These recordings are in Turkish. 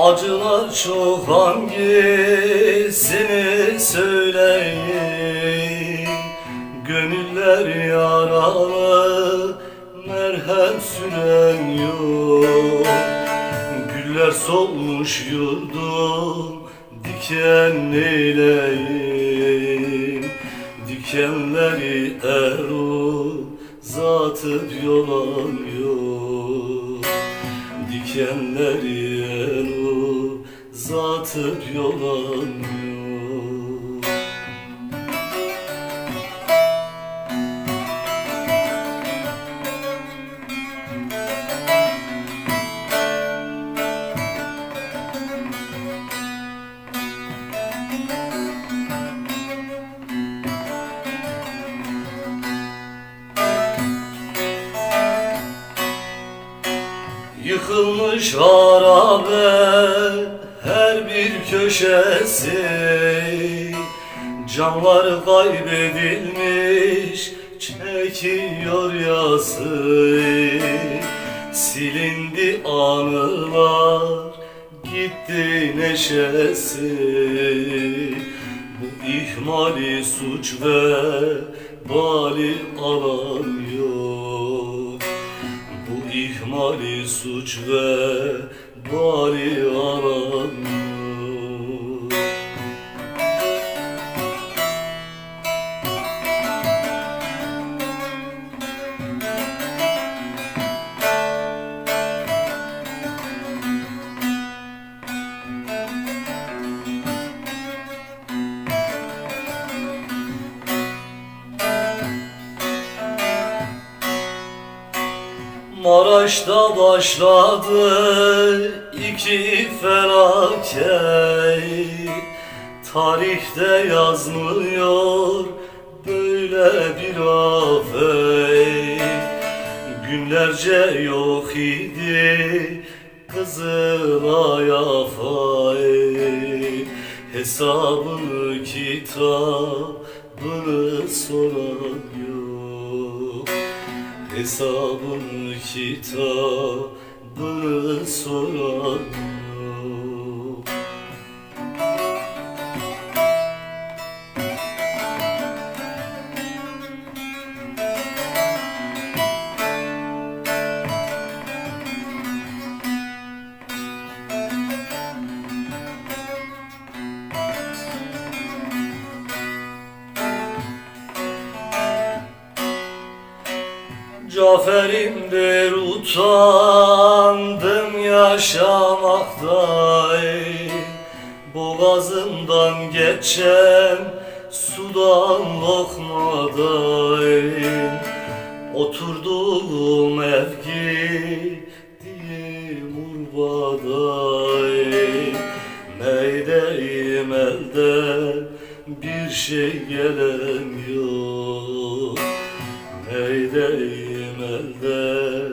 Acılar çok hangisini söyleyeyim Gönüller yaralı merhem süren yok. Güller solmuş yurdum diken neyleyim Dikenleri eru zatıp yolamıyor Dikenleri eru zatıp yolamıyor Yıkılmış harabe her bir köşesi. Canlar kaybedilmiş çekiyor yası. Silindi anılar gitti neşesi. Bu ihmali suç ve bali alan yok ihmali suç ve bari aranıyor Maraş'ta başladı iki felaket. Tarihte yazmıyor böyle bir afet. Günlerce yok idi Kızılay'a fail Hesabını kitabını soran yok Hesabını kitabını soran yok Cafer'imdir utandım yaşamaktan Boğazımdan geçen sudan lokmadan Oturduğum mevki dilim urbaday Neydeyim elde bir şey gelen yok Neydeyim elde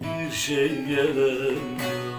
bir şey gelen yok